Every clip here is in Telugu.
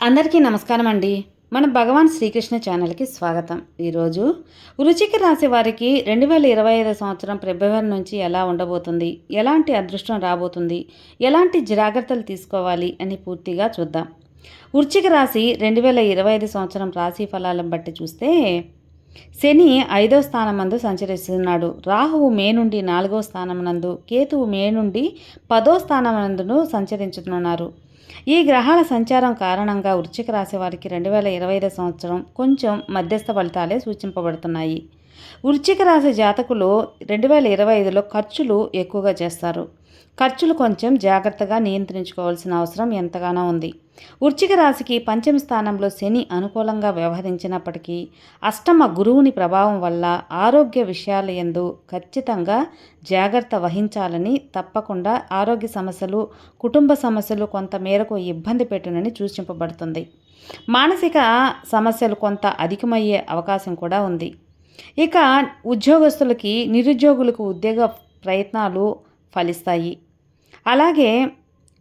అందరికీ నమస్కారం అండి మన భగవాన్ శ్రీకృష్ణ ఛానల్కి స్వాగతం. ఈరోజు వృచిక రాశి వారికి రెండు వేల ఇరవై ఐదు సంవత్సరం ఫిబ్రవరి నుంచి ఎలా ఉండబోతుంది? ఎలాంటి అదృష్టం రాబోతుంది? ఎలాంటి జాగ్రత్తలు తీసుకోవాలి? అని పూర్తిగా చూద్దాం. వృచ్చిక రాశి రెండు వేల ఇరవై ఐదు సంవత్సరం రాశి ఫలాలను బట్టి చూస్తే శని ఐదో స్థానమందు సంచరిస్తున్నాడు. రాహువు మే నుండి నాలుగో స్థానమునందు కేతువు మే నుండి పదో స్థానమునందును సంచరించుతున్నారు ఈ గ్రహాల సంచారం కారణంగా వృశ్చిక రాశి వారికి రెండు వేల ఇరవై ఐదు సంవత్సరం కొంచెం మధ్యస్థ ఫలితాలే సూచింపబడుతున్నాయి. వృశ్చిక రాశి జాతకులు రెండు వేల ఇరవై ఐదులో ఖర్చులు ఎక్కువగా చేస్తారు. ఖర్చులు కొంచెం జాగ్రత్తగా నియంత్రించుకోవాల్సిన అవసరం ఎంతగానో ఉంది. వృచ్చిక రాశికి పంచమ స్థానంలో శని అనుకూలంగా వ్యవహరించినప్పటికీ అష్టమ గురువుని ప్రభావం వల్ల ఆరోగ్య విషయాల ఎందు ఖచ్చితంగా జాగ్రత్త వహించాలని తప్పకుండా ఆరోగ్య సమస్యలు కుటుంబ సమస్యలు కొంత మేరకు ఇబ్బంది పెట్టునని సూచింపబడుతుంది. మానసిక సమస్యలు కొంత అధికమయ్యే అవకాశం కూడా ఉంది. ఇక ఉద్యోగస్తులకి నిరుద్యోగులకు ఉద్యోగ ప్రయత్నాలు ఫలిస్తాయి. అలాగే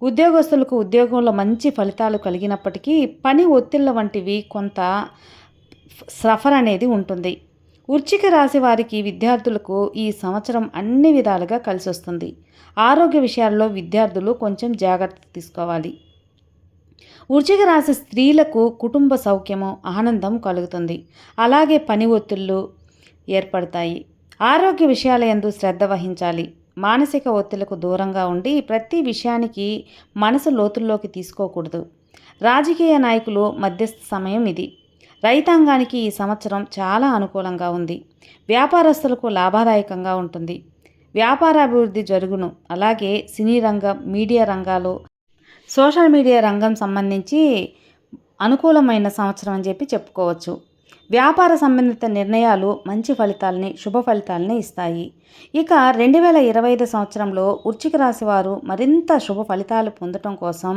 ఉద్యోగస్తులకు ఉద్యోగంలో మంచి ఫలితాలు కలిగినప్పటికీ పని ఒత్తిళ్ళ వంటివి కొంత సఫర్ అనేది ఉంటుంది. వృచ్చిక రాశి వారికి విద్యార్థులకు ఈ సంవత్సరం అన్ని విధాలుగా కలిసి వస్తుంది. ఆరోగ్య విషయాల్లో విద్యార్థులు కొంచెం జాగ్రత్త తీసుకోవాలి. వృచ్చిక రాశి స్త్రీలకు కుటుంబ సౌఖ్యము ఆనందం కలుగుతుంది. అలాగే పని ఒత్తిళ్ళు ఏర్పడతాయి. ఆరోగ్య విషయాల ఎందు శ్రద్ధ వహించాలి. మానసిక ఒత్తిళ్ళకు దూరంగా ఉండి ప్రతి విషయానికి మనసు లోతుల్లోకి తీసుకోకూడదు. రాజకీయ నాయకులు మధ్యస్థ సమయం ఇది. రైతాంగానికి ఈ సంవత్సరం చాలా అనుకూలంగా ఉంది. వ్యాపారస్తులకు లాభదాయకంగా ఉంటుంది. వ్యాపార అభివృద్ధి జరుగును. అలాగే సినీ రంగం మీడియా రంగాలు సోషల్ మీడియా రంగం సంబంధించి అనుకూలమైన సంవత్సరం అని చెప్పి చెప్పుకోవచ్చు. వ్యాపార సంబంధిత నిర్ణయాలు మంచి ఫలితాలని శుభ ఫలితాలని ఇస్తాయి. ఇక రెండు వేల ఇరవై ఐదు సంవత్సరంలో వృచ్చిక రాశి వారు మరింత శుభ ఫలితాలు పొందటం కోసం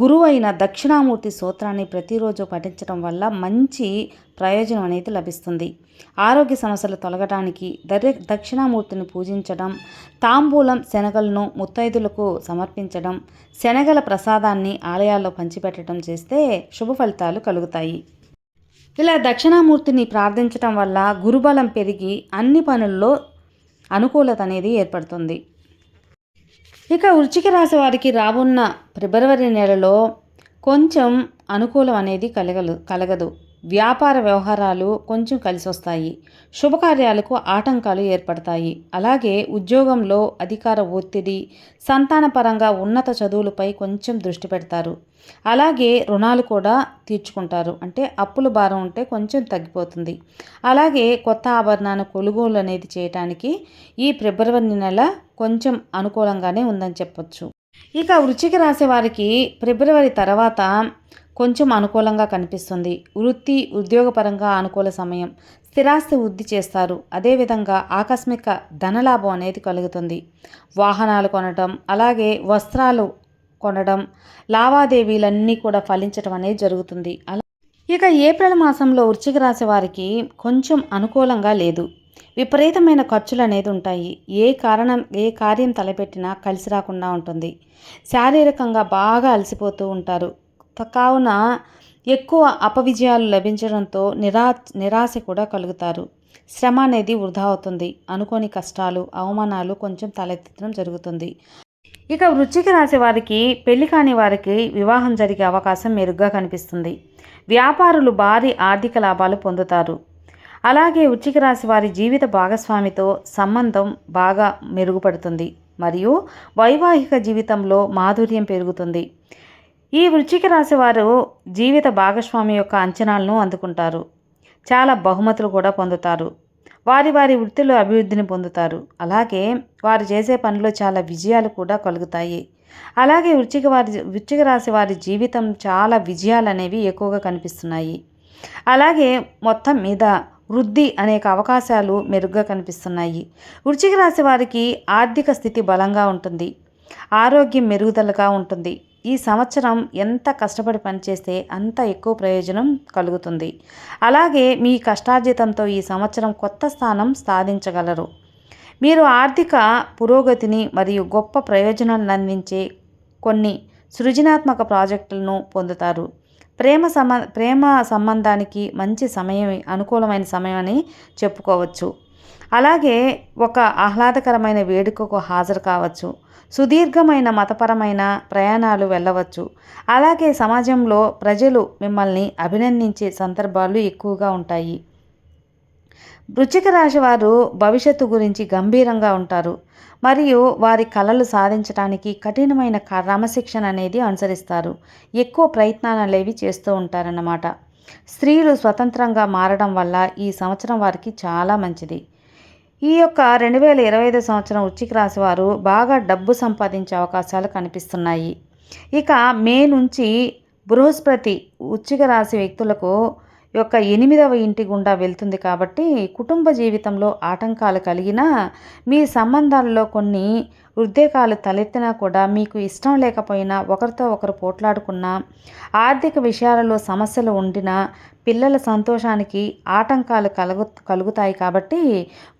గురువు అయిన దక్షిణామూర్తి సూత్రాన్ని ప్రతిరోజు పఠించడం వల్ల మంచి ప్రయోజనం అనేది లభిస్తుంది. ఆరోగ్య సమస్యలు తొలగడానికి దరి దక్షిణామూర్తిని పూజించడం తాంబూలం శనగలను ముత్తైదులకు సమర్పించడం శనగల ప్రసాదాన్ని ఆలయాల్లో పంచిపెట్టడం చేస్తే శుభ ఫలితాలు కలుగుతాయి. ఇలా దక్షిణామూర్తిని ప్రార్థించటం వల్ల గురుబలం పెరిగి అన్ని పనుల్లో అనుకూలత అనేది ఏర్పడుతుంది. ఇక వృచ్చిక రాశి వారికి రాబోన్న ఫిబ్రవరి నెలలో కొంచెం అనుకూలం అనేది కలగలు కలగదు. వ్యాపార వ్యవహారాలు కొంచెం కలిసి వస్తాయి శుభకార్యాలకు ఆటంకాలు ఏర్పడతాయి. అలాగే ఉద్యోగంలో అధికార ఒత్తిడి సంతానపరంగా ఉన్నత చదువులపై కొంచెం దృష్టి పెడతారు. అలాగే రుణాలు కూడా తీర్చుకుంటారు. అంటే అప్పుల భారం ఉంటే కొంచెం తగ్గిపోతుంది. అలాగే కొత్త ఆభరణాన్ని కొనుగోలు అనేది చేయటానికి ఈ ఫిబ్రవరి నెల కొంచెం అనుకూలంగానే ఉందని చెప్పొచ్చు. ఇక వృచ్చిక రాసే వారికి ఫిబ్రవరి తర్వాత కొంచెం అనుకూలంగా కనిపిస్తుంది. వృత్తి ఉద్యోగపరంగా అనుకూల సమయం. స్థిరాస్తి వృద్ధి చేస్తారు. అదేవిధంగా ఆకస్మిక ధనలాభం అనేది కలుగుతుంది. వాహనాలు కొనటం అలాగే వస్త్రాలు కొనడం లావాదేవీలన్నీ కూడా ఫలించడం అనేది జరుగుతుంది. అలా ఇక ఏప్రిల్ మాసంలో వృశ్చిక రాశి వారికి కొంచెం అనుకూలంగా లేదు. విపరీతమైన ఖర్చులు అనేది ఉంటాయి. ఏ కారణం ఏ కార్యం తలపెట్టినా కలిసి రాకుండా ఉంటుంది. శారీరకంగా బాగా అలసిపోతూ ఉంటారు. కావున ఎక్కువ అపవిజయాలు లభించడంతో నిరా నిరాశ కూడా కలుగుతారు. శ్రమ అనేది వృధా అవుతుంది. అనుకోని కష్టాలు అవమానాలు కొంచెం తలెత్తడం జరుగుతుంది. ఇక వృచ్చిక రాశి వారికి పెళ్ళి కాని వారికి వివాహం జరిగే అవకాశం మెరుగ్గా కనిపిస్తుంది. వ్యాపారులు భారీ ఆర్థిక లాభాలు పొందుతారు. అలాగే వృచ్చిక రాశి వారి జీవిత భాగస్వామితో సంబంధం బాగా మెరుగుపడుతుంది. మరియు వైవాహిక జీవితంలో మాధుర్యం పెరుగుతుంది. ఈ వృచ్చిక రాశి వారు జీవిత భాగస్వామి యొక్క అంచనాలను అందుకుంటారు. చాలా బహుమతులు కూడా పొందుతారు. వారి వారి వృత్తిలో అభివృద్ధిని పొందుతారు. అలాగే వారు చేసే పనిలో చాలా విజయాలు కూడా కలుగుతాయి. అలాగే వృచ్చిక వారి వృచ్చిక రాశి వారి జీవితం చాలా విజయాలు అనేవి ఎక్కువగా కనిపిస్తున్నాయి. అలాగే మొత్తం మీద వృద్ధి అనేక అవకాశాలు మెరుగ్గా కనిపిస్తున్నాయి. వృచ్చిక రాశి వారికి ఆర్థిక స్థితి బలంగా ఉంటుంది. ఆరోగ్యం మెరుగుదలగా ఉంటుంది. ఈ సంవత్సరం ఎంత కష్టపడి పనిచేస్తే అంత ఎక్కువ ప్రయోజనం కలుగుతుంది. అలాగే మీ కష్టార్జితంతో ఈ సంవత్సరం కొత్త స్థానం సాధించగలరు. మీరు ఆర్థిక పురోగతిని మరియు గొప్ప ప్రయోజనాలను అందించే కొన్ని సృజనాత్మక ప్రాజెక్టులను పొందుతారు. ప్రేమ సమ ప్రేమ సంబంధానికి మంచి సమయం అనుకూలమైన సమయం అని చెప్పుకోవచ్చు. అలాగే ఒక ఆహ్లాదకరమైన వేడుకకు హాజరు కావచ్చు సుదీర్ఘమైన మతపరమైన ప్రయాణాలు వెళ్ళవచ్చు. అలాగే సమాజంలో ప్రజలు మిమ్మల్ని అభినందించే సందర్భాలు ఎక్కువగా ఉంటాయి. వృచ్చిక రాశి వారు భవిష్యత్తు గురించి గంభీరంగా ఉంటారు. మరియు వారి కళలు సాధించడానికి కఠినమైన క్రమశిక్షణ అనేది అనుసరిస్తారు. ఎక్కువ ప్రయత్నాలు అనేవి చేస్తూ ఉంటారన్నమాట. స్త్రీలు స్వతంత్రంగా మారడం వల్ల ఈ సంవత్సరం వారికి చాలా మంచిది. ఈ యొక్క రెండు వేల ఇరవై ఐదు సంవత్సరం వృశ్చిక రాశి వారు బాగా డబ్బు సంపాదించే అవకాశాలు కనిపిస్తున్నాయి. ఇక మే నుంచి బృహస్పతి వృశ్చిక రాశి వ్యక్తులకు యొక్క ఎనిమిదవ ఇంటి గుండా వెళ్తుంది కాబట్టి కుటుంబ జీవితంలో ఆటంకాలు కలిగినా మీ సంబంధాలలో కొన్ని ఉద్రేకాలు తలెత్తినా కూడా మీకు ఇష్టం లేకపోయినా ఒకరితో ఒకరు పోట్లాడుకున్నా ఆర్థిక విషయాలలో సమస్యలు ఉండినా పిల్లల సంతోషానికి ఆటంకాలు కలుగు కలుగుతాయి కాబట్టి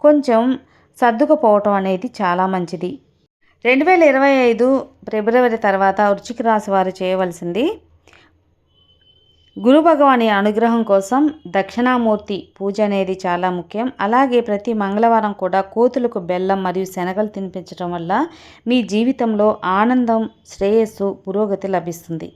కొంచెం సర్దుకుపోవటం అనేది చాలా మంచిది. రెండు వేల ఇరవై ఐదు ఫిబ్రవరి తర్వాత వృచ్చిక రాశి వారు చేయవలసింది గురు భగవాని అనుగ్రహం కోసం దక్షిణామూర్తి పూజ అనేది చాలా ముఖ్యం. అలాగే ప్రతి మంగళవారం కూడా కోతులకు బెల్లం మరియు శనగలు తినిపించడం వల్ల మీ జీవితంలో ఆనందం శ్రేయస్సు పురోగతి లభిస్తుంది.